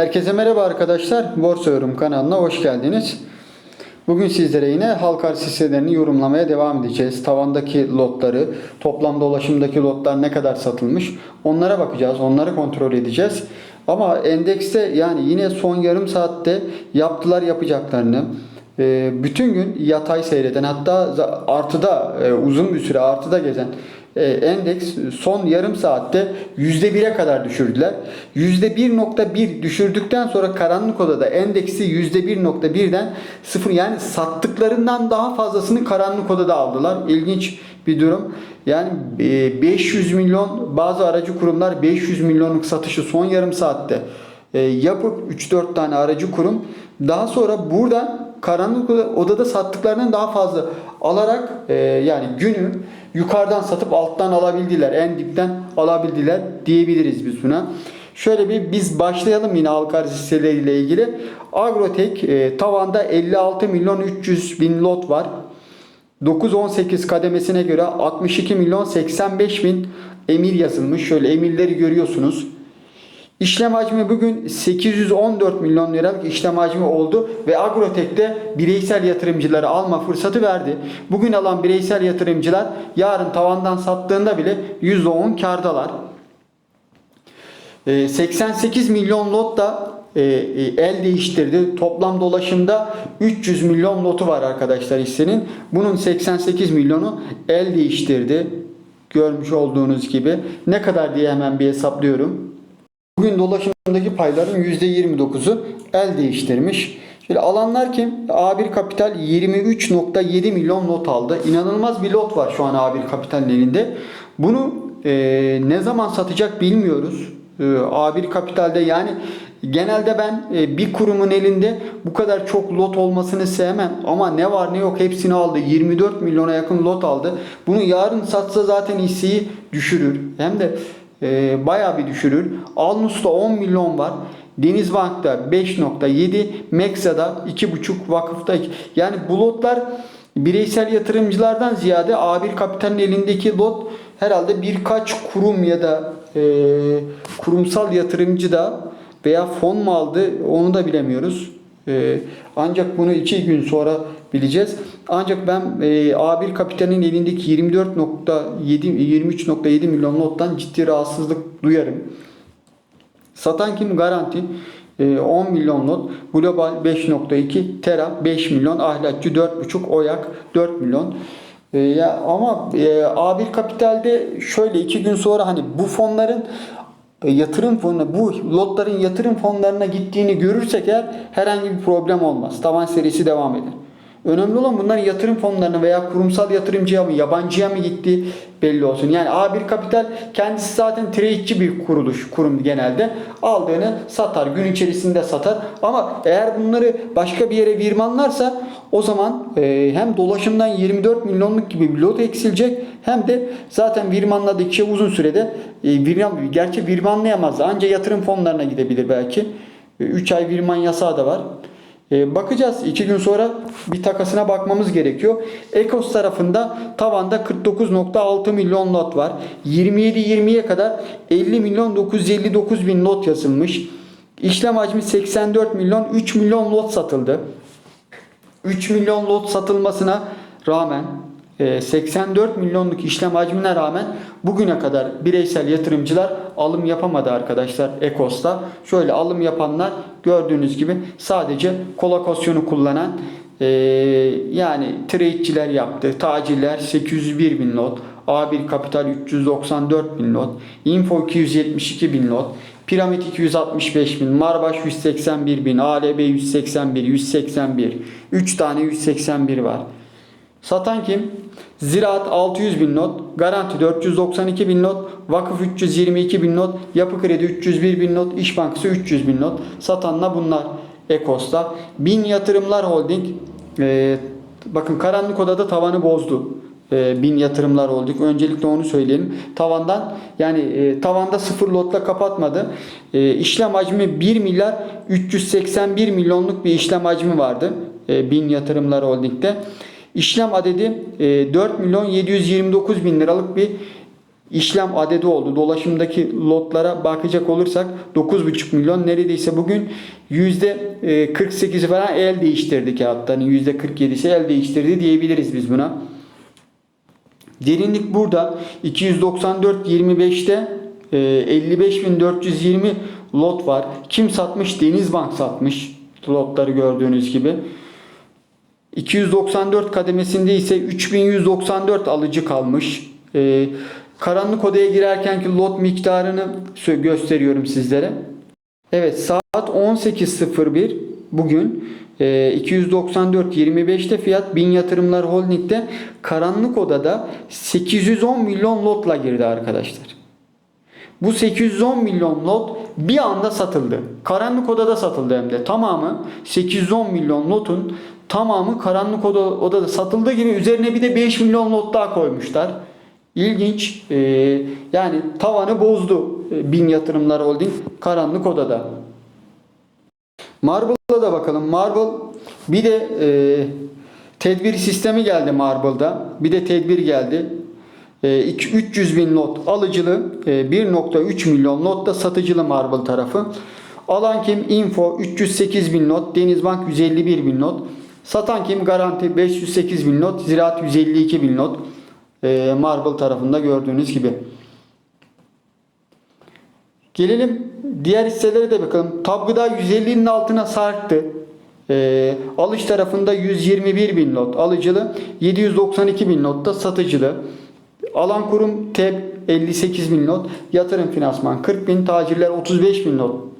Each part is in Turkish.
Herkese merhaba arkadaşlar. Borsa Yorum kanalına hoş geldiniz. Bugün sizlere yine halka arz hisselerini yorumlamaya devam edeceğiz. Tavandaki lotları, toplam dolaşımdaki lotlar ne kadar satılmış onlara bakacağız, onları kontrol edeceğiz. Ama endekste yani yine son yarım saatte yaptılar yapacaklarını, e, bütün gün yatay seyreden hatta artıda e, uzun bir süre artıda gezen endeks son yarım saatte %1'e kadar düşürdüler. %1.1 düşürdükten sonra karanlık odada endeksi %1.1'den 0 yani sattıklarından daha fazlasını karanlık odada aldılar. İlginç bir durum. Yani e, 500 milyon bazı aracı kurumlar 500 milyonluk satışı son yarım saatte e, yapıp 3-4 tane aracı kurum daha sonra buradan karanlık odada sattıklarından daha fazla alarak e, yani günü yukarıdan satıp alttan alabildiler. En dipten alabildiler diyebiliriz biz buna. Şöyle bir biz başlayalım yine halka arz hisseleriyle ilgili. Agrotek e, tavanda 56 milyon 300 bin lot var. 9-18 kademesine göre 62 milyon 85 bin emir yazılmış. Şöyle emirleri görüyorsunuz. İşlem hacmi bugün 814 milyon liralık işlem hacmi oldu ve Agrotek'te bireysel yatırımcıları alma fırsatı verdi. Bugün alan bireysel yatırımcılar yarın tavandan sattığında bile %10 kardalar. Ee, 88 milyon lot da e, e, el değiştirdi. Toplam dolaşımda 300 milyon lotu var arkadaşlar hissenin. Bunun 88 milyonu el değiştirdi. Görmüş olduğunuz gibi. Ne kadar diye hemen bir hesaplıyorum. Bugün dolaşımdaki payların %29'u el değiştirmiş. Şöyle alanlar kim? A1 Kapital 23.7 milyon lot aldı. İnanılmaz bir lot var şu an A1 Kapital'in elinde. Bunu e, ne zaman satacak bilmiyoruz. E, A1 Kapital'de yani genelde ben e, bir kurumun elinde bu kadar çok lot olmasını sevmem. Ama ne var ne yok hepsini aldı. 24 milyona yakın lot aldı. Bunu yarın satsa zaten hisseyi düşürür. Hem de e, bayağı bir düşürür. Alnus'ta 10 milyon var. Denizbank'ta 5.7, Mexa'da 2.5, Vakıf'ta 2. Yani bu lotlar bireysel yatırımcılardan ziyade A1 Kapital'in elindeki lot herhalde birkaç kurum ya da e, kurumsal yatırımcı da veya fon mu aldı onu da bilemiyoruz. E, ancak bunu iki gün sonra bileceğiz. Ancak ben e, A1 Kapital'in elindeki 24.7 23.7 milyon lottan ciddi rahatsızlık duyarım. Satan kim? Garanti. E, 10 milyon lot. Global 5.2. Tera 5 milyon. Ahlakçı 4.5. Oyak 4 milyon. E, ya ama e, A1 Kapital'de şöyle iki gün sonra hani bu fonların yatırım fonuna bu lotların yatırım fonlarına gittiğini görürsek eğer herhangi bir problem olmaz. Tavan serisi devam eder. Önemli olan bunların yatırım fonlarına veya kurumsal yatırımcıya mı, yabancıya mı gitti belli olsun. Yani A1 Kapital kendisi zaten trade'ci bir kuruluş, kurum genelde. Aldığını satar, gün içerisinde satar. Ama eğer bunları başka bir yere virmanlarsa o zaman e, hem dolaşımdan 24 milyonluk gibi bir lot eksilecek hem de zaten virmanladıkça uzun sürede e, virman, gerçi virmanlayamaz. Ancak yatırım fonlarına gidebilir belki. 3 ay virman yasağı da var. Ee, bakacağız. 2 gün sonra bir takasına bakmamız gerekiyor. Ekos tarafında tavanda 49.6 milyon lot var. 27-20'ye kadar 50 milyon 959 bin lot yazılmış. İşlem hacmi 84 milyon 3 milyon lot satıldı. 3 milyon lot satılmasına rağmen 84 milyonluk işlem hacmine rağmen bugüne kadar bireysel yatırımcılar alım yapamadı arkadaşlar Ekos'ta. Şöyle alım yapanlar gördüğünüz gibi sadece kolokasyonu kullanan e, yani trade'ciler yaptı. Tacirler 801 bin lot. A1 Kapital 394 bin lot. Info 272 bin lot. Piramit 265 bin, Marbaş 181 bin, ALB 181, 181. 3 tane 181 var. Satan kim? Ziraat 600 bin not, Garanti 492 bin not, Vakıf 322 bin not, Yapı Kredi 301 bin not, İş Bankası 300 bin not. Satanla bunlar Ekos'ta. Bin Yatırımlar Holding e, bakın karanlık odada tavanı bozdu. E, bin Yatırımlar Holding. Öncelikle onu söyleyelim. Tavandan yani e, tavanda sıfır lotla kapatmadı. E, işlem hacmi 1 milyar 381 milyonluk bir işlem hacmi vardı. E, bin Yatırımlar Holding'de. İşlem adedi 4 milyon 729 bin liralık bir işlem adedi oldu. Dolaşımdaki lotlara bakacak olursak 9,5 milyon neredeyse bugün %48'i falan el değiştirdi kağıtların. %47'si el değiştirdi diyebiliriz biz buna. Derinlik burada 294 25'te e, 55.420 lot var. Kim satmış? Denizbank satmış. Lotları gördüğünüz gibi. 294 kademesinde ise 3194 alıcı kalmış. E, karanlık odaya girerkenki lot miktarını gösteriyorum sizlere. Evet saat 18.01 bugün e, 294 25'te fiyat Bin Yatırımlar Holding'de karanlık odada 810 milyon lotla girdi arkadaşlar. Bu 810 milyon lot bir anda satıldı. Karanlık odada satıldı hem de. Tamamı 810 milyon lotun tamamı karanlık oda, odada satıldığı gibi üzerine bir de 5 milyon lot daha koymuşlar. İlginç. Ee, yani tavanı bozdu e, Bin Yatırımlar Holding karanlık odada. Marble'a da bakalım. Marble bir de e, tedbir sistemi geldi Marble'da. Bir de tedbir geldi. E, iki- 300 bin lot alıcılı, e, 1.3 milyon lot da satıcılı Marble tarafı. Alan kim? Info 308 bin lot, Denizbank 151 bin lot. Satan kim? Garanti 508 bin lot, Ziraat 152 bin lot. E, Marble tarafında gördüğünüz gibi. Gelelim diğer hisselere de bakalım. Tabgıda 150'nin altına sarktı. Ee, alış tarafında 121 bin lot alıcılı, 792 bin lot da satıcılı. Alan kurum TEB 58 bin lot, yatırım finansman 40 bin, tacirler 35 bin lot.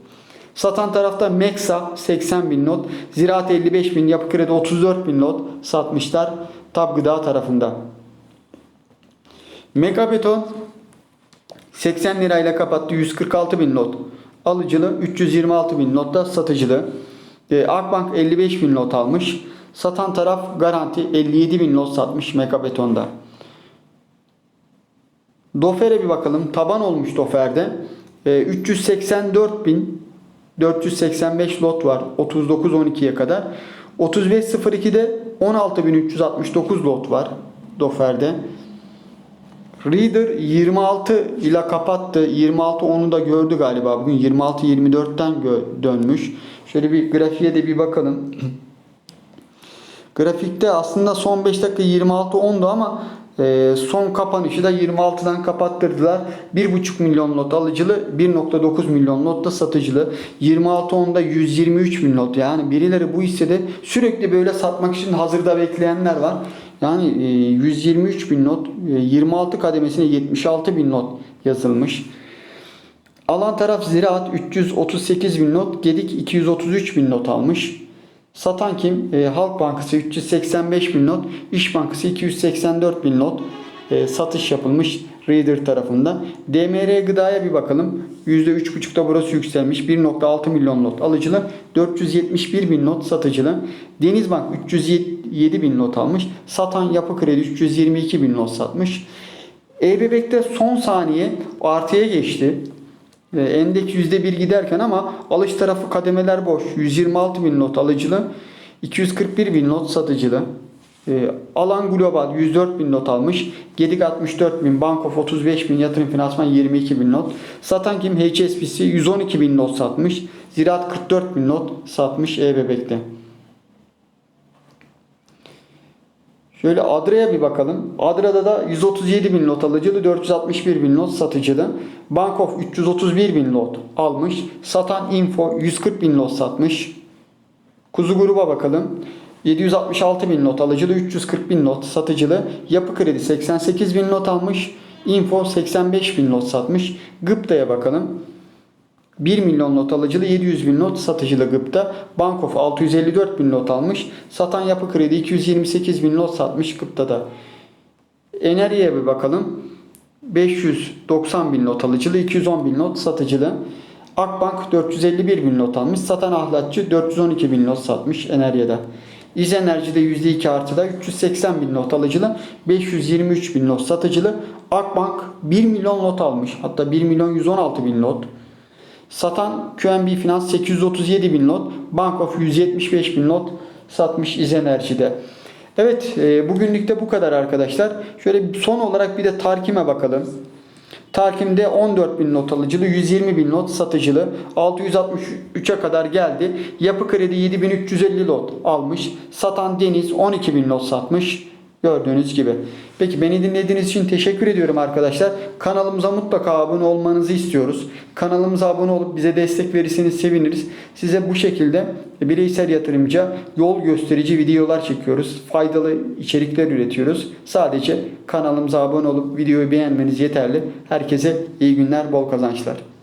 Satan tarafta Meksa 80 bin lot, Ziraat 55 bin, Yapı Kredi 34 bin lot satmışlar Tab Gıda tarafında. Megabeton 80 lirayla kapattı 146 bin lot. Alıcılı 326 bin lot da satıcılı. Ee, Akbank 55 bin lot almış. Satan taraf garanti 57 bin lot satmış Megabeton'da. Dofer'e bir bakalım. Taban olmuş Dofer'de. Ee, 384 bin 485 lot var 39-12'ye kadar. 35.02'de 16.369 lot var Dofer'de. Reader 26 ile kapattı. 26 onu da gördü galiba. Bugün 26 24'ten gö- dönmüş. Şöyle bir grafiğe de bir bakalım. Grafikte aslında son 5 dakika 26 10'du ama e, son kapanışı da 26'dan kapattırdılar. 1,5 milyon lot alıcılı, 1.9 milyon lot da satıcılı. 26 10'da 123 bin lot. Yani birileri bu hissede sürekli böyle satmak için hazırda bekleyenler var. Yani e, 123 bin not, e, 26 kademesine 76 bin not yazılmış. Alan taraf Ziraat 338 bin not, Gedik 233 bin not almış. Satan kim? E, Halk Bankası 385 bin not, İş Bankası 284 bin not e, satış yapılmış Reader tarafında. DMR gıdaya bir bakalım. %3.5'da burası yükselmiş. 1.6 milyon not alıcılı. 471 bin not satıcılı. Denizbank 307 bin not almış. Satan Yapı Kredi 322 bin not satmış. E-Bebek'te son saniye artıya geçti. E, Endeks %1 giderken ama alış tarafı kademeler boş. 126 bin not alıcılı. 241 bin not satıcılı. E, Alan Global 104 bin not almış. Gedik 64 bin, Bankof 35 bin, Yatırım Finansman 22 bin not. Satan kim? HSBC 112 bin not satmış. Ziraat 44 bin not satmış E-Bebek'te. Şöyle Adra'ya bir bakalım. Adra'da da 137 bin lot alıcılı, 461 bin lot satıcılı. Bankof 331 bin lot almış. Satan Info 140 bin lot satmış. Kuzu gruba bakalım. 766 bin not alıcılı, 340 bin not satıcılı. Yapı Kredi 88 bin not almış. Info 85 bin not satmış. Gıpta'ya bakalım. 1 milyon not alıcılı 700 bin not satıcılı Gıpta. Bankof 654 bin not almış. Satan Yapı Kredi 228 bin not satmış Gıpta'da. Enerjiye bir bakalım. 590 bin not alıcılı 210 bin not satıcılı. Akbank 451 bin not almış. Satan ahlatçı 412 bin not satmış Enerji'de. İz Enerji'de %2 artıda 380 bin not alıcılı, 523 bin not satıcılı. Akbank 1 milyon not almış. Hatta 1 milyon 116 bin not. Satan QNB Finans 837 bin not, Bank of 175 bin not satmış İz Enerji'de. Evet e, bugünlük de bu kadar arkadaşlar. Şöyle son olarak bir de Tarkim'e bakalım. Tarkim'de 14 bin not alıcılı, 120 bin not satıcılı, 663'e kadar geldi. Yapı Kredi 7350 lot almış. Satan Deniz 12 bin lot satmış. Gördüğünüz gibi. Peki beni dinlediğiniz için teşekkür ediyorum arkadaşlar. Kanalımıza mutlaka abone olmanızı istiyoruz. Kanalımıza abone olup bize destek verirseniz seviniriz. Size bu şekilde bireysel yatırımcı yol gösterici videolar çekiyoruz. Faydalı içerikler üretiyoruz. Sadece kanalımıza abone olup videoyu beğenmeniz yeterli. Herkese iyi günler, bol kazançlar.